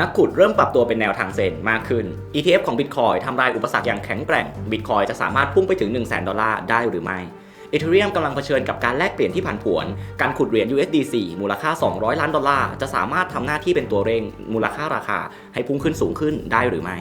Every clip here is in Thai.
นักขุดเริ่มปรับตัวเป็นแนวทางเซนมากขึ้น ETF ของ Bitcoin ทำลายอุปสรรคอย่างแข็งแกร่ง Bitcoin จะสามารถพุ่งไปถึง 1 0 0 0 0 0ดอลลาร์ได้หรือไม่อีเทเรียมกำลังเผชิญกับการแลกเปลี่ยนที่ผันผวน การขุดเหรียญ USDC มูลค่า 200 ล้านดอลลาร์ จะสามารถทำหน้าที่เป็นตัวเร่ง มูลค่าราคาให้พุ่งขึ้นสูงขึ้นได้หรือไม่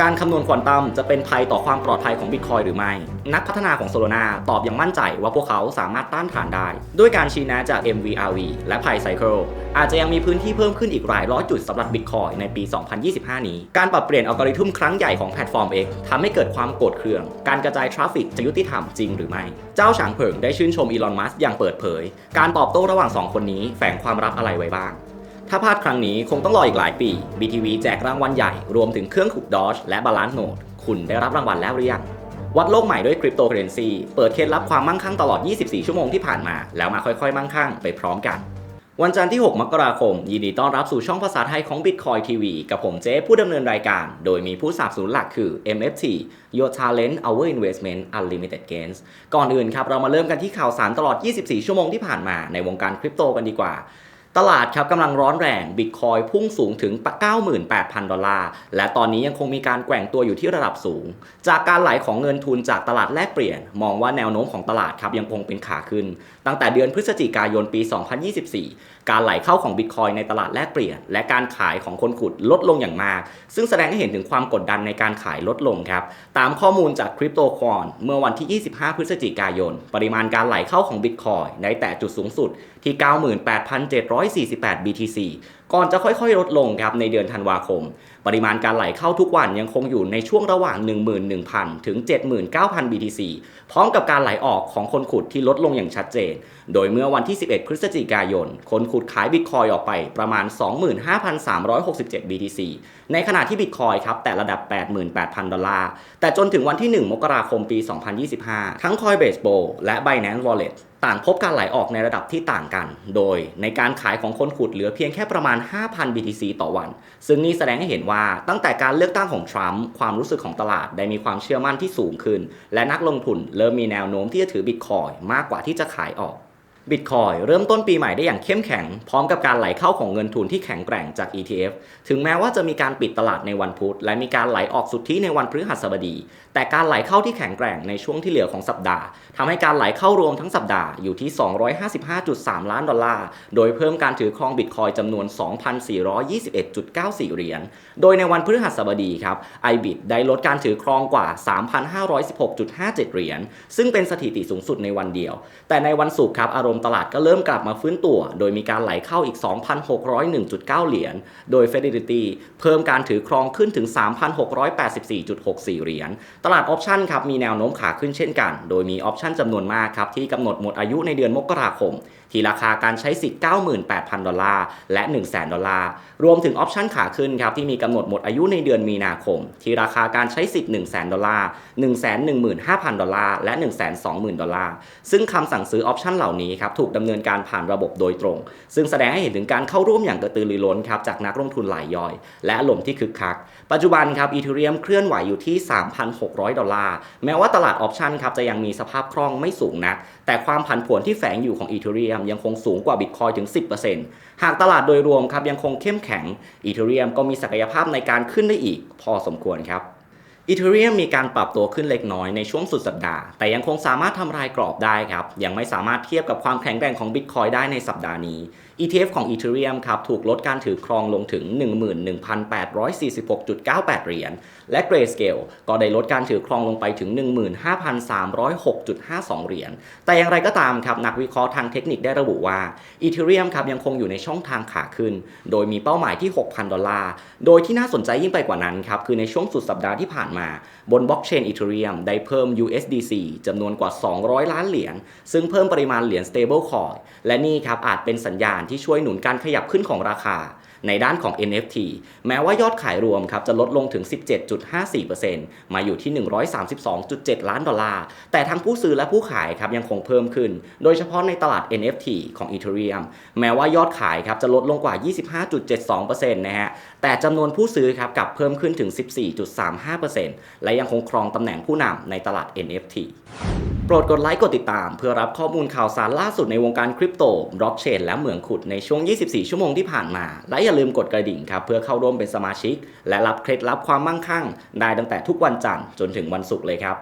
การคำนวณควอนตัมจะเป็นภัยต่อความปลอดภัยของ Bitcoin หรือไม่ นักพัฒนาของ Solana ตอบอย่างมั่นใจว่าพวกเขาสามารถต้านทานได้ ด้วยการชี้แนะจาก MVRV และ Pi Cycle อาจจะยังมีพื้นที่เพิ่มขึ้นอีกหลายร้อยจุดสำหรับ Bitcoin ในปี 2025 นี้ การปรับเปลี่ยนอัลกอริทึมครั้งใหญ่ของแพลตฟอร์ม X ทำให้เกิดความโกรธเคือง การกระจายทราฟฟิกจะยุติธรรมจริงหรือไม่ เจ้าฉางเผิงได้ชื่นชมอีลอน มัสอย่างเปิดเผย การตอบโต้ระหว่างสองคนนี้แฝงความลับอะไรไว้บ้าง ถ้าพลาดครั้งนี้คงต้องรออีกหลายปี BTV แจกรางวัลใหญ่รวมถึงเครื่องขุดดอชและบาลานซ์โนดคุณได้รับรางวัลแล้วหรือยังวัดโลกใหม่ด้วยคริปโตเคอเรนซีเปิดเคล็ดลับความมั่งคั่งตลอด 24 ชั่วโมงที่ผ่านมา แล้วมาค่อยๆ มั่งคั่งไปพร้อมกัน วันจันทร์ที่ 6 มกราคม ยินดีต้อนรับสู่ช่องภาษาไทยของ Bitcoin TV กับผมเจ๊ผู้ดำเนินรายการ โดยมีผู้สนับสนุนหลักคือ MFT Your Talent Our Investment Unlimited Gains ก่อนอื่นครับเรามาเริ่มกันที่ข่าวสารตลอด 24 ชั่วโมงที่ผ่านมาในวงการคริปโตกันดีกว่า ตลาดครับกำลังร้อนแรงบิตคอยพุ่งสูงถึง 98,000 ดอลลาร์ และตอนนี้ยังคงมีการแกว่งตัวอยู่ที่ระดับสูง จากการไหลของเงินทุนจากตลาดแลกเปลี่ยน มองว่าแนวโน้มของตลาดครับยังคงเป็นขาขึ้น ตั้งแต่เดือนพฤศจิกายนปี 2024การไหลเข้าของบิตคอยในตลาดแลกเปลี่ยน และการขายของคนขุดลดลงอย่างมาก ซึ่งแสดงให้เห็นถึงความกดดันในการขายลดลงครับ ตามข้อมูลจากคริปโตคอนเมื่อวันที่ 25 พฤศจิกายน ปริมาณการไหลเข้าของบิตคอยในแต่จุดสูงสุดที่ 98,748 BTC ก่อนจะค่อยๆ ลดลงครับในเดือนธันวาคม ปริมาณการไหลเข้าทุกวันยังคงอยู่ในช่วงระหว่าง 11,000 ถึง 79,000 BTC พร้อมกับการไหลออกของคนขุดที่ลดลงอย่างชัดเจน โดยเมื่อวันที่ 11 พฤศจิกายน คนขุดขายบิตคอยออกไปประมาณ 25,367 BTC ในขณะที่บิตคอยครับแต่ระดับ 88,000 ดอลลาร์ แต่จนถึงวันที่ 1 มกราคมปี 2025 ทั้ง Coinbase Pro และ Binance Wallet ต่างพบการไหลออกในระดับที่ต่างกัน โดยในการขายของคนขุดเหลือเพียงแค่ประมาณ 5,000 BTC ต่อวัน ซึ่งนี่แสดงให้เห็นว่าตั้งแต่การเลือกตั้งของทรัมป์ความรู้สึกของตลาดได้มีความเชื่อมั่นที่สูงขึ้น และนักลงทุนเริ่มมีแนวโน้มที่จะถือบิตคอยมากกว่าที่จะขายออก บิตคอยเริ่มต้นปีใหม่ได้อย่างเข้มแข็ง พร้อมกับการไหลเข้าของเงินทุนที่แข็งแกร่งจาก ETF ถึงแม้ว่าจะมีการปิดตลาดในวันพุธ และมีการไหลออกสุทธิในวันพฤหัสบดี แต่การไหลเข้าที่แข็งแกร่งในช่วงที่เหลือของสัปดาห์ทำให้การไหลเข้ารวมทั้งสัปดาห์อยู่ที่ 255.3 ล้านดอลลาร์ โดยเพิ่มการถือครองบิตคอยจำนวน 2,421.94 เหรียญ โดยในวันพฤหัสบดีครับ iBit ได้ลดการถือครองกว่า 3,516.57 เหรียญ ซึ่งเป็นสถิติสูงสุดในวันเดียว แต่ในวันศุกร์ครับอารมณ์ตลาดก็เริ่มกลับมาฟื้นตัว โดยมีการไหลเข้าอีก 2,601.9 เหรียญ โดย Fidelity เพิ่มการถือครองขึ้นถึง 3,684.64 เหรียญ ตลาดออปชันครับมีแนวโน้มขาขึ้นเช่นกัน โดยมีออปชันจำนวนมากครับที่กำหนดหมดอายุในเดือนมกราคม ที่ราคาการใช้สิทธิ์ 98,000 ดอลลาร์ และ 100,000 ดอลลาร์ รวมถึงออปชันขาขึ้นครับที่มีกำหนดหมดอายุในเดือนมีนาคม ที่ราคาการใช้สิทธิ์ 100,000 ดอลลาร์ 115,000 ดอลลาร์ และ 120,000 ดอลลาร์ ซึ่งคำสั่งซื้อออปชันเหล่านี้ครับถูกดำเนินการผ่านระบบโดยตรง ซึ่งแสดงให้เห็นถึงการเข้าร่วมอย่างกระตือรือร้นครับจากนักลงทุนหลายย่อย และอารมที่คึกคัก ปัจจุบันครับอีเทเรียมเคลื่อนไหวอยู่ที่ 3,600 ดอลลาร์ แม้ว่าตลาดออปชันครับจะยังมีสภาพคล่องไม่สูงนัก แต่ความผันผวนที่แฝงอยู่ของอีเทเรียมยังคงสูงกว่าบิตคอยถึง 10%หากตลาดโดยรวมครับยังคงเข้มแข็งอีเทเรียมก็มีศักยภาพในการขึ้นได้อีก พอสมควรครับ อีเทเรียมมีการปรับตัวขึ้นเล็กน้อยในช่วงสุดสัปดาห์ แต่ยังคงสามารถทำลายกรอบได้ครับ ยังไม่สามารถเทียบกับความแข็งแกร่งของ Bitcoin ได้ในสัปดาห์นี้ ETF ของ Ethereum ครับถูกลดการถือครองลงถึง 11,846.98 เหรียญ และ Grayscale ก็ได้ลดการถือครองลงไปถึง 15,306.52 เหรียญ แต่อย่างไรก็ตามครับนักวิเคราะห์ทางเทคนิคได้ระบุว่า Ethereum ครับยังคงอยู่ในช่องทางขาขึ้น โดยมีเป้าหมายที่ 6,000 ดอลลาร์ โดยที่น่าสนใจยิ่งไปกว่านั้นครับคือในช่วงสุดสัปดาห์ที่ผ่านมา บนบล็อกเชน Ethereum ได้เพิ่ม USDC จำนวนกว่า 200 ล้านเหรียญ ซึ่งเพิ่มปริมาณเหรียญ stablecoin และนี่ครับอาจเป็นสัญญาณที่ช่วยหนุนการขยับขึ้นของราคาในด้านของ NFT แม้ว่ายอดขายรวมครับจะลดลงถึง 17.54%มาอยู่ที่ 132.7 ล้านดอลลาร์ แต่ทั้งผู้ซื้อและผู้ขายครับยังคงเพิ่มขึ้น โดยเฉพาะในตลาด NFT ของ Ethereum แม้ว่ายอดขายครับจะลดลงกว่า 25.72%นะฮะ แต่จำนวนผู้ซื้อครับกลับเพิ่มขึ้นถึง 14.35%และยังคงครองตำแหน่งผู้นำในตลาด NFT ปรดกดไลค์กดติดตาม เพื่อรับข้อมูลข่าวสารล่าสุดในวงการคริปโตบล็อกเชนและเหมืองขุดในช่วง 24 ชั่วโมงที่ผ่านมา และอย่าลืมกดกระดิ่งครับเพื่อเข้าร่วมเป็นสมาชิก และรับเคล็ดลับความมั่งคั่ง ได้ตั้งแต่ทุกวันจันทร์จนถึงวันศุกร์เลยครับ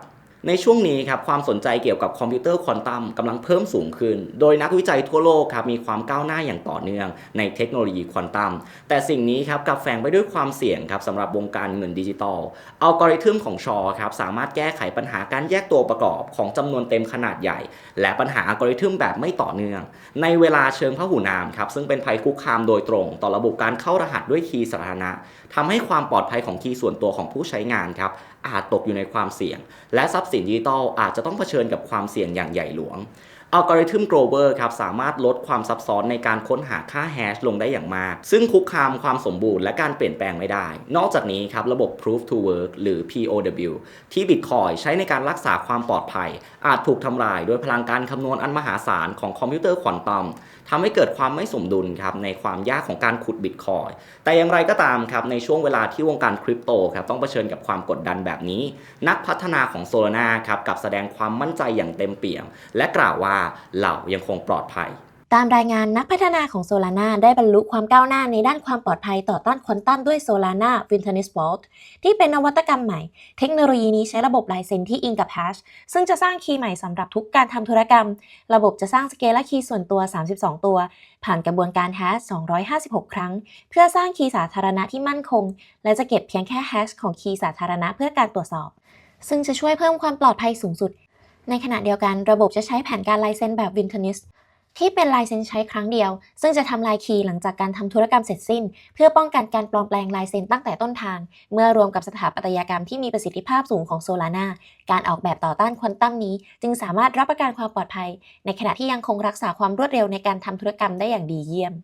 ในช่วงนี้ครับความสนใจเกี่ยวกับคอมพิวเตอร์ควอนตัมกำลังเพิ่มสูงขึ้น โดยนักวิจัยทั่วโลกครับมีความก้าวหน้าอย่างต่อเนื่องในเทคโนโลยีควอนตัมแต่สิ่งนี้ครับกลับแฝงไปด้วยความเสี่ยงครับสำหรับวงการเงินดิจิตอลอัลกอริทึมของชอครับสามารถแก้ไขปัญหาการแยกตัวประกอบของจำนวนเต็มขนาดใหญ่ และปัญหาอัลกอริทึมแบบไม่ต่อเนื่อง ในเวลาเชิงพหุนามครับซึ่งเป็นภัยคุกคามโดยตรง ต่อระบบการเข้ารหัสด้วยคีย์สาธารณะทำให้ความปลอดภัยของคีย์ส่วนตัวของผู้ใช้งานครับอาจตกอยู่ในความเสี่ยง และทรัพย์สินดิจิตอลอาจจะต้องเผชิญกับความเสี่ยงอย่างใหญ่หลวงอัลกอริทึม Grover ครับสามารถลดความซับซ้อนในการค้นหาค่าแฮชลงได้อย่างมาก ซึ่งคุกคามความสมบูรณ์และการเปลี่ยนแปลงไม่ได้ นอกจากนี้ครับระบบ Proof to Work หรือ POW ที่ Bitcoin ใช้ในการรักษาความปลอดภัย อาจถูกทำลายด้วยพลังการคำนวณอันมหาศาลของคอมพิวเตอร์ควอนตัม ทำให้เกิดความไม่สมดุลครับในความยากของการขุดบิตคอยแต่อย่างไรก็ตามครับในช่วงเวลาที่วงการคริปโตครับต้องเผชิญกับความกดดันแบบนี้ นักพัฒนาของโซลาร่าครับกับแสดงความมั่นใจอย่างเต็มเปี่ยม และกล่าวว่าเรายังคงปลอดภัย ตามรายงานนักพัฒนาของ Solana ได้บรรลุความก้าวหน้าในด้านความปลอดภัยต่อต้านควอนตัมด้วย Solana Witness Vault ที่เป็นนวัตกรรมใหม่ เทคโนโลยีนี้ใช้ระบบลายเซ็นที่อิงกับแฮชซึ่งจะสร้างคีย์ใหม่สำหรับทุกการทำธุรกรรม ระบบจะสร้างสเกลและคีย์ส่วนตัว 32 ตัว ผ่านกระบวนการแฮช256 ครั้ง เพื่อสร้างคีย์สาธารณะที่มั่นคง และจะเก็บเพียงแค่แฮชของคีย์สาธารณะเพื่อการตรวจสอบ ซึ่งจะช่วยเพิ่มความปลอดภัยสูงสุด ในขณะเดียวกันระบบจะใช้แผนการลายเซ็นแบบ Witness ที่ ที่เป็นลายเซ็นใช้ครั้งเดียว ซึ่งจะทำลายคีย์หลังจากการทำธุรกรรมเสร็จสิ้น เพื่อป้องกันการปลอมแปลงลายเซ็นตั้งแต่ต้นทาง เมื่อรวมกับสถาปัตยกรรมที่มีประสิทธิภาพสูงของ Solana การออกแบบต่อต้านควอนตัมนี้ จึงสามารถรับประกันความปลอดภัย ในขณะที่ยังคงรักษาความรวดเร็วในการทำธุรกรรมได้อย่างดีเยี่ยม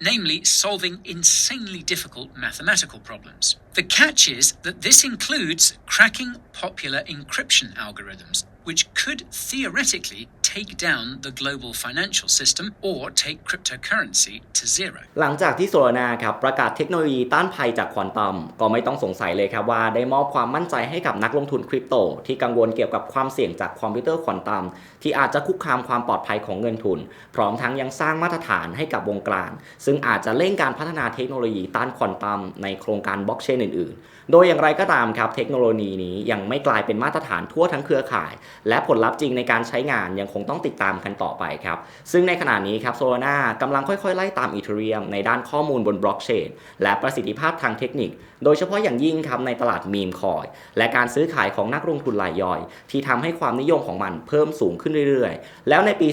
namely solving insanely difficult mathematical problems. The catch is that this includes cracking popular encryption algorithms, which could theoretically take down the global financial system or take cryptocurrency to zero. หลังจากที่โซลาร่าครับประกาศเทคโนโลยีต้านภัยจากควอนตัมก็ไม่ต้องสงสัยเลยครับว่าได้มอบความมั่นใจให้กับนักลงทุนคริปโต ที่กังวลเกี่ยวกับความเสี่ยงจากคอมพิวเตอร์ควอนตัมที่อาจจะคุกคามความปลอดภัยของเงินทุน พร้อมทั้งยังสร้างมาตรฐานให้กับวงการ ซึ่งอาจจะเร่งการพัฒนาเทคโนโลยีต้านควอนตัมในโครงการบล็อกเชนอื่นๆ โดยอย่างไรก็ตามครับเทคโนโลยีนี้ยังไม่กลายเป็นมาตรฐานทั่วทั้งเครือข่าย และผลลัพธ์จริงในการใช้งานยังคงต้องติดตามกันต่อไปครับซึ่งในขณะนี้ครับโซลาร่ากำลังค่อยๆ ไล่ตามอีเทเรียมในด้านข้อมูลบนบล็อกเชนและประสิทธิภาพทางเทคนิค โดยเฉพาะอย่างยิ่งครับในตลาดมีมคอย และการซื้อขายของนักลงทุนรายย่อย ที่ทำให้ความนิยมของมันเพิ่มสูงขึ้นเรื่อยๆ แล้วในปี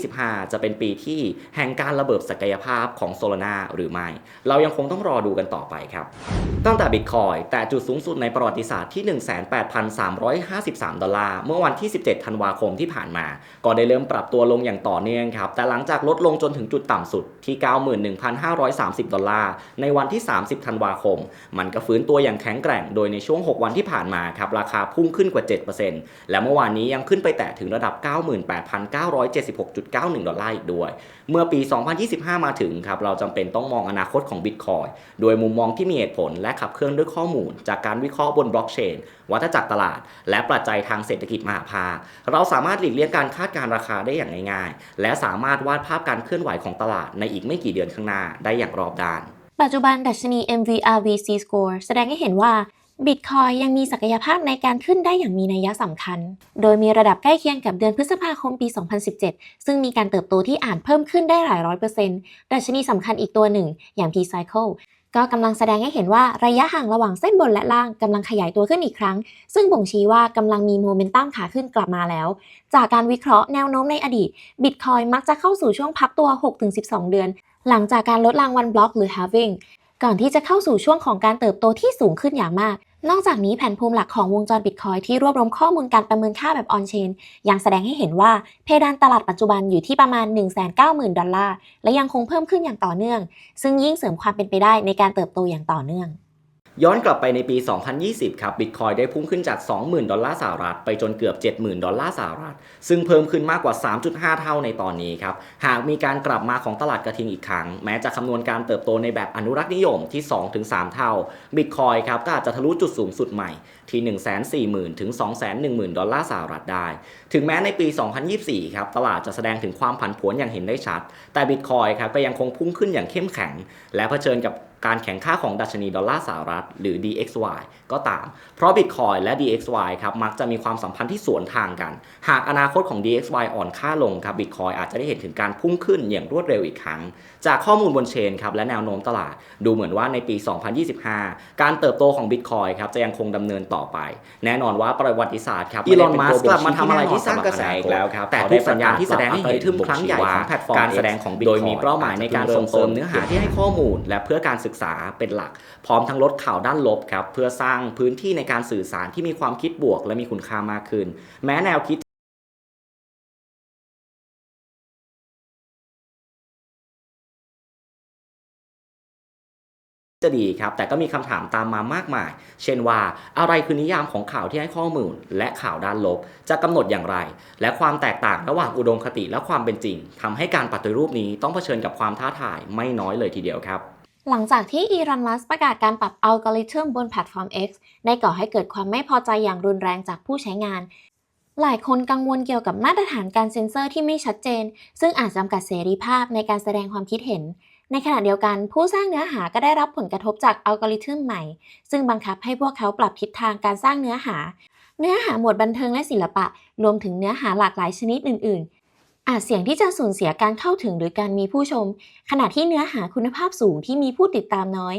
2025 จะเป็นปีที่แห่งการระเบิดศักยภาพของโซลาร่าหรือไม่ เรายังคงต้องรอดูกันต่อไปครับ ตั้งแต่บิตคอยแต่จุดสูงสุดในประวัติศาสตร์ที่ 18,353 ดอลลาร์ เมื่อวันที่ 17 ธันวาคมที่ผ่านมา ก็ได้เริ่มปรับตัวลงอย่างต่อเนื่องครับ แต่หลังจากลดลงจนถึงจุดต่ำสุดที่ 91,530 ดอลลาร์ ในวันที่ 30 ธันวาคม มันก็ฟื้นตัวอย่างแข็งแกร่ง โดยในช่วง 6 วันที่ผ่านมาครับราคาพุ่งขึ้นกว่า 7%และเมื่อวานนี้ยังขึ้นไปแตะถึงระดับ 98,976.91 ดอลลาร์อีกด้วย เมื่อปี 2025 มาถึงครับเราจำเป็นต้องมองอนาคตของ Bitcoin โดยมุมมองที่มีเหตุผลและขับเคลื่อนด้วยข้อมูล จากการวิเคราะห์บนบล็อกเชนวัฏจักรตลาด และปัจจัยทางเศรษฐกิจมหาภาคเราสามารถหลีกเลี่ยงการคาดการราคาได้อย่างง่ายๆ และสามารถวาดภาพการเคลื่อนไหวของตลาดในอีกไม่กี่เดือนข้างหน้าได้อย่างรอบด้าน ปัจจุบันดัชนี MVRVC score แสดงให้เห็นว่า Bitcoin ยังมีศักยภาพในการขึ้นได้อย่างมีนัยสำคัญ โดยมีระดับใกล้เคียงกับเดือนพฤษภาคมปี 2017 ซึ่งมีการเติบโตที่อาจเพิ่มขึ้นได้หลายร้อยเปอร์เซ็นต์ดัชนีสำคัญอีกตัวหนึ่ง อย่าง P-Cycle ก็กำลังแสดงให้เห็นว่าระยะห่างระหว่างเส้นบนและล่างกำลังขยายตัวขึ้นอีกครั้ง ซึ่งบ่งชี้ว่ากำลังมีโมเมนตัมขาขึ้นกลับมาแล้ว จากการวิเคราะห์แนวโน้มในอดีต Bitcoin มักจะเข้าสู่ช่วงพักตัว 6-12 เดือน หลังจากการลดรางวัลบล็อกหรือ halving ก่อนที่จะเข้าสู่ช่วงของการเติบโตที่สูงขึ้นอย่างมาก นอกจากนี้แผนภูมิหลักของวงจรบิตคอยที่รวบรวมข้อมูลการประเมินค่าแบบออนเชนยังแสดงให้เห็นว่าเพดานตลาดปัจจุบันอยู่ที่ประมาณ 190,000 ดอลลาร์ และยังคงเพิ่มขึ้นอย่างต่อเนื่อง ซึ่งยิ่งเสริมความเป็นไปได้ในการเติบโตอย่างต่อเนื่อง ย้อนกลับไปในปี 2020 ครับบิตคอยได้พุ่งขึ้นจาก 20,000 ดอลลาร์สหรัฐไปจนเกือบ 70,000 ดอลลาร์สหรัฐ ซึ่งเพิ่มขึ้นมากกว่า 3.5 เท่าในตอนนี้ครับ หากมีการกลับมาของตลาดกระทิงอีกครั้ง แม้จะคำนวณการเติบโตในแบบอนุรักษ์นิยมที่ 2-3 เท่าบิตคอยครับก็อาจจะทะลุจุดสูงสุดใหม่ที่ 140,000 ถึง 210,000 ดอลลาร์สหรัฐได้ ถึงแม้ในปี 2024 ครับตลาดจะแสดงถึงความผันผวนอย่างเห็นได้ชัด แต่บิตคอยครับก็ยังคงพุ่งขึ้นอย่างเข้มแข็ง และเผชิญกับ การแข่งข้าของดัชนีดอลลาร์สหรัฐหรือ DXY ก็ตาม เพราะ Bitcoin และ DXY ครับมักจะมีความสัมพันธ์ที่สวนทางกัน หากอนาคตของ DXY อ่อนค่าลงครับ Bitcoin อาจจะได้เห็นถึงการพุ่งขึ้นอย่างรวดเร็วอีกครั้ง จากข้อมูลบนเชนครับและแนวโน้มตลาด ดูเหมือนว่าในปี 2025 การเติบโตของ Bitcoin ครับจะยังคงดำเนินต่อไป แน่นอนว่าประวัติศาสตร์ครับอีลอนมัสกลับมาทำอะไรที่สร้างกระแสอีกแล้วครับแต่ทุกสัญญาณที่แสดงให้เห็นถึงครั้งใหญ่ของแพลตฟอร์มการแสดงของ Bitcoin โดยมีเป้าหมายในการส่งเสริมเนื้อหาที่ให้ข้อมูล และเพื่อการศึกษาเป็นหลัก พร้อมทั้งลดข่าวด้านลบครับเพื่อสร้างพื้นที่ในการสื่อสารที่มีความคิดบวก และมีคุณค่ามากขึ้น แม้แนวคิดจะดีครับ แต่ก็มีคำถามตามมามากมาย เช่นว่าอะไรคือนิยามของข่าวที่ให้ข้อมูล และข่าวด้านลบ จะกำหนดอย่างไร และความแตกต่างระหว่างอุดมคติและความเป็นจริงทำให้การปฏิรูปนี้ต้องเผชิญกับความท้าทายไม่น้อยเลยทีเดียวครับ หลังจากที่อีลอนมัสประกาศการปรับอัลกอริทึมบนแพลตฟอร์ม X ได้ก่อให้เกิดความไม่พอใจอย่างรุนแรงจากผู้ใช้งาน หลายคนกังวลเกี่ยวกับมาตรฐานการเซ็นเซอร์ที่ไม่ชัดเจน ซึ่งอาจจำกัดเสรีภาพในการแสดงความคิดเห็น ในขณะเดียวกันผู้สร้างเนื้อหาก็ได้รับผลกระทบจากอัลกอริทึมใหม่ ซึ่งบังคับให้พวกเขาปรับทิศทางการสร้างเนื้อหา เนื้อหาหมวดบันเทิงและศิลปะ รวมถึงเนื้อหาหลากหลายชนิดอื่น ๆ อาจเสี่ยงที่จะสูญเสียการเข้าถึงหรือการมีผู้ชม ขณะที่เนื้อหาคุณภาพสูงที่มีผู้ติดตามน้อย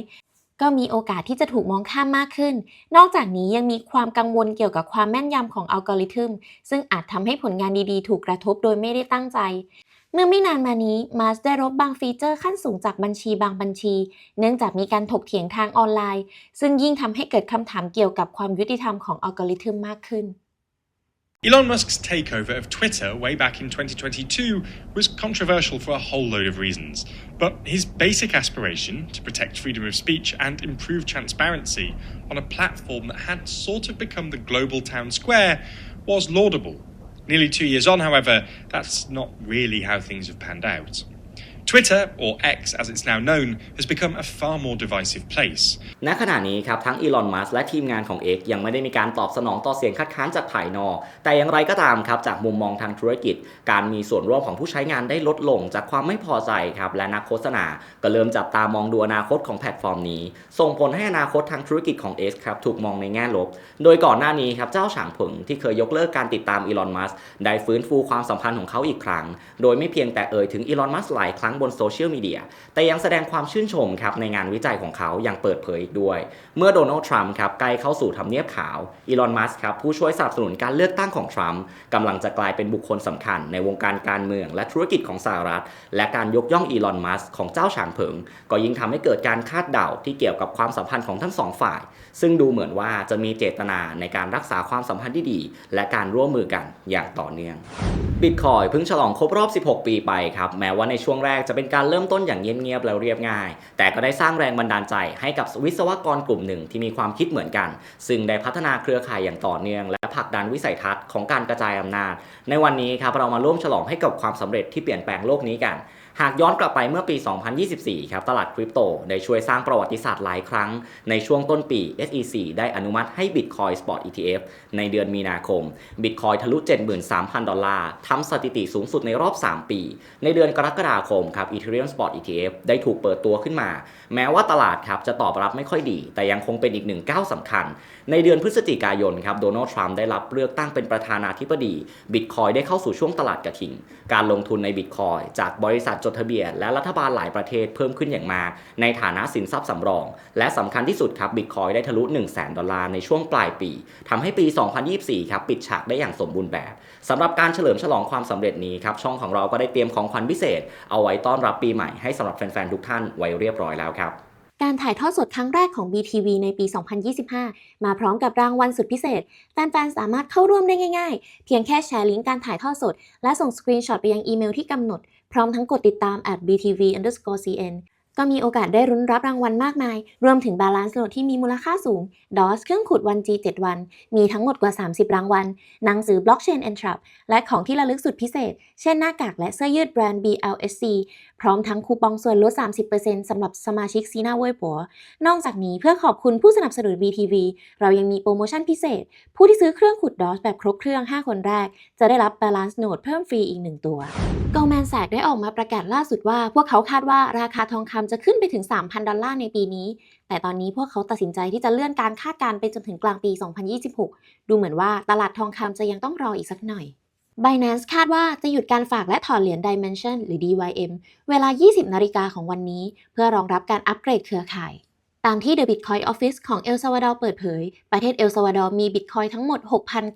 ก็มีโอกาสที่จะถูกมองข้ามมากขึ้น นอกจากนี้ยังมีความกังวลเกี่ยวกับความแม่นยำของอัลกอริทึม ซึ่งอาจทำให้ผลงานดีๆ ถูกกระทบโดยไม่ได้ตั้งใจเมื่อไม่นานมานี้มาสได้ลบบางฟีเจอร์ขั้นสูงจากบัญชีบางบัญชี เนื่องจากมีการถกเถียงทางออนไลน์ ซึ่งยิ่งทำให้เกิดคำถามเกี่ยวกับความยุติธรรมของอัลกอริทึมมากขึ้น Elon Musk's takeover of Twitter way back in 2022 was controversial for a whole load of reasons. But his basic aspiration to protect freedom of speech and improve transparency on a platform that had sort of become the global town square was laudable. Nearly two years on, however, that's not really how things have panned out. Twitter, or X as it's now known, has become a far more divisive place. ณขณะนี้ครับทั้งอีลอน มัสและทีมงานของ X ยังไม่ได้มีการตอบสนองต่อเสียงคัดค้านจากภายนอก แต่อย่างไรก็ตามครับจากมุมมองทางธุรกิจ การมีส่วนร่วมของผู้ใช้งานได้ลดลงจากความไม่พอใจครับและนักโฆษณา ก็เริ่มจับตามองดูอนาคตของแพลตฟอร์มนี้ ส่งผลให้อนาคตทางธุรกิจของ X ครับถูกมองในแง่ลบ โดยก่อนหน้านี้ครับเจ้าฉางผงที่เคยยกเลิกการติดตามอีลอน มัสได้ฟื้นฟูความสัมพันธ์ของเขาอีกครั้ง โดยไม่เพียงแต่เอ่ยถึงอีลอน มัสหลายครั้งบนโซเชียลมีเดียแต่ยังแสดงความชื่นชมครับในงานวิจัยของเขาอย่างเปิดเผยอีกด้วย เมื่อโดนัลด์ทรัมป์ครับใกล้เข้าสู่ทำเนียบขาวอีลอนมัสก์ครับผู้ช่วยสนับสนุนการเลือกตั้งของทรัมป์กำลังจะกลายเป็นบุคคลสำคัญในวงการการเมืองและธุรกิจของสหรัฐ และการยกย่องอีลอนมัสก์ของเจ้าฉางเผิง ก็ยิ่งทำให้เกิดการคาดเดาที่เกี่ยวกับความสัมพันธ์ของทั้งสองฝ่าย ซึ่งดูเหมือนว่าจะมีเจตนาในการรักษาความสัมพันธ์ที่ดี และการร่วมมือกันอย่างต่อเนื่องบิตคอยเพิ่งฉลองครบรอบ 16 ปีไปครับ แม้ว่าในช่วงแรกจะเป็นการเริ่มต้นอย่างเงียบๆแล้วเรียบง่าย แต่ก็ได้สร้างแรงบันดาลใจให้กับวิศวกรกลุ่มหนึ่งที่มีความคิดเหมือนกัน ซึ่งได้พัฒนาเครือข่ายอย่างต่อเนื่อง และผลักดันวิสัยทัศน์ของการกระจายอำนาจ ในวันนี้ครับเรามาร่วมฉลองให้กับความสำเร็จที่เปลี่ยนแปลงโลกนี้กัน หากย้อนกลับไปเมื่อปี 2024 ครับตลาดคริปโตได้ช่วยสร้างประวัติศาสตร์หลายครั้ง ในช่วงต้นปี SEC ได้อนุมัติให้ Bitcoin Spot ETF ในเดือนมีนาคม Bitcoin ทะลุ 73,000 ดอลลาร์ทำสถิติสูงสุดในรอบ 3 ปี ในเดือนกรกฎาคมครับ Ethereum Spot ETF ได้ถูกเปิดตัวขึ้นมา แม้ว่าตลาดครับจะตอบรับไม่ค่อยดี แต่ยังคงเป็นอีกหนึ่งก้าวสำคัญ ในเดือนพฤศจิกายนครับโดนัลด์ทรัมป์ได้รับเลือกตั้งเป็นประธานาธิบดี Bitcoin ได้เข้าสู่ช่วงตลาดกระทิง การลงทุนใน Bitcoin จากบริษัทจดทะเบียน และรัฐบาลหลายประเทศเพิ่มขึ้นอย่างมากในฐานะสินทรัพย์สำรอง และสำคัญที่สุดครับ Bitcoin ได้ทะลุ 1 0 0 0 0แดอลลาร์ในช่วงปลายปีทำให้ปี 2024 ครับปิดฉากได้อย่างสมบูรณ์แบบสำหรับการเฉลิมฉลองความสำเร็จนี้ครับช่องของเราก็ได้เตรียมของขวัญพิเศษ เอาไว้ต้อนรับปีใหม่ให้สำหรับแฟนๆทุกท่านไว้เรียบร้อยแล้วครับการถ่ายทอดสดครั้งแรกของ BTV ในปี 2025 มาพร้อมกับรางวัลสุดพิเศษ แฟนๆ สามารถเข้าร่วมได้ง่ายๆ เพียงแค่แชร์ลิงก์การถ่ายทอดสด และส่งสกรีนช็อตไปยังอีเมลที่กำหนด พร้อมทั้งกดติดตาม at btv_cn ก็มีโอกาสได้รุ้นรับรางวัลมากมาย รวมถึงบาลานซ์โหลดที่มีมูลค่าสูง DOS เครื่องขุดวัน G7 วัน มีทั้งหมดกว่า 30 รางวัล หนังสือ Blockchain Entrap และของที่ระลึกสุดพิเศษ เช่นหน้ากากและเสื้อยืดแบรนด์ BLSC พร้อมทั้งคูปองส่วนลด 30%สำหรับสมาชิกซีน่าเว่ยปัวนอกจากนี้เพื่อขอบคุณผู้สนับสนุน BTV เรายังมีโปรโมชั่นพิเศษ ผู้ที่ซื้อเครื่องขุด DOS แบบครบเครื่อง 5 คนแรก จะได้รับ Balance Note เพิ่มฟรีอีก 1 ตัว Goldman Sachs ได้ออกมาประกาศล่าสุดว่า พวกเขาคาดว่าราคาทองคำจะขึ้นไปถึง 3,000 ดอลลาร์ในปีนี้ แต่ตอนนี้พวกเขาตัดสินใจที่จะเลื่อนการคาดการณ์ไปจนถึงกลางปี 2026 ดูเหมือนว่าตลาดทองคำจะยังต้องรออีกสักหน่อย Binance คาดว่าจะหยุดการฝากและถอนเหรียญ Dimension หรือ DYM เวลา 20 นาฬิกาของวันนี้ เพื่อรองรับการอัปเกรดเครือข่าย ตามที่ The Bitcoin Office ของเอลซาวาดอร์เปิดเผย ประเทศเอลซาวาดอร์มี Bitcoin ทั้งหมด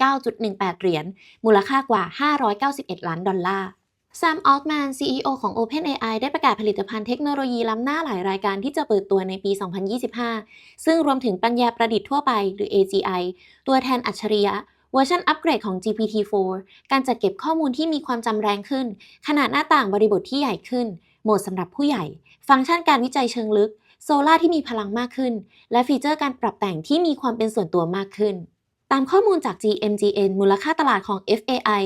6,009.18 เหรียญ มูลค่ากว่า 591 ล้านดอลลาร์ Sam Altman CEO ของ OpenAI ได้ประกาศผลิตภัณฑ์เทคโนโลยีล้ำหน้าหลายรายการที่จะเปิดตัวในปี 2025 ซึ่งรวมถึงปัญญาประดิษฐ์ทั่วไปหรือ AGI ตัวแทนอัจฉริยะ เวอร์ชันอัปเกรดของ GPT-4 การจัดเก็บข้อมูลที่มีความจำแรงขึ้น ขนาดหน้าต่างบริบทที่ใหญ่ขึ้น โหมดสำหรับผู้ใหญ่ ฟังก์ชันการวิจัยเชิงลึก โซล่าที่มีพลังมากขึ้น และฟีเจอร์การปรับแต่งที่มีความเป็นส่วนตัวมากขึ้น ตามข้อมูลจาก GMGN มูลค่าตลาดของ FAI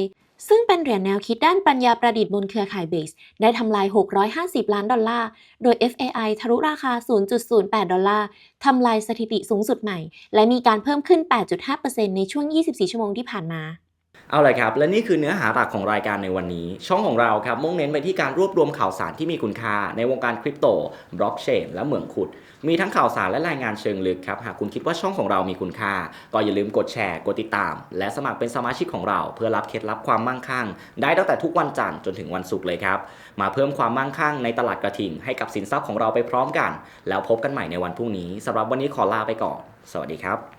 ซึ่งเป็นเหรียญแนวคิดด้านปัญญาประดิษฐ์บนเครือข่ายเบส ได้ทำลาย 650 ล้านดอลลาร์ โดย FAI ทะลุราคา 0.08 ดอลลาร์ ทำลายสถิติสูงสุดใหม่ และมีการเพิ่มขึ้น 8.5%ในช่วง 24 ชั่วโมงที่ผ่านมา เอาเลยครับ และนี่คือเนื้อหาหลักของรายการในวันนี้ ช่องของเราครับมุ่งเน้นไปที่การรวบรวมข่าวสารที่มีคุณค่า ในวงการคริปโต บล็อกเชน และเหมืองขุด มีทั้งข่าวสารและรายงานเชิงลึกครับ หากคุณคิดว่าช่องของเรามีคุณค่า ก็อย่าลืมกดแชร์ กดติดตาม และสมัครเป็นสมาชิกของเรา เพื่อรับเคล็ดลับความมั่งคั่ง ได้ตั้งแต่ทุกวันจันทร์จนถึงวันศุกร์เลยครับ มาเพิ่มความมั่งคั่งในตลาดกระถิ่งให้กับสินทรัพย์ของเราไปพร้อมกัน แล้วพบกันใหม่ในวันพรุ่งนี้สำหรับวันนี้ขอลาไปก่อน สวัสดีครับ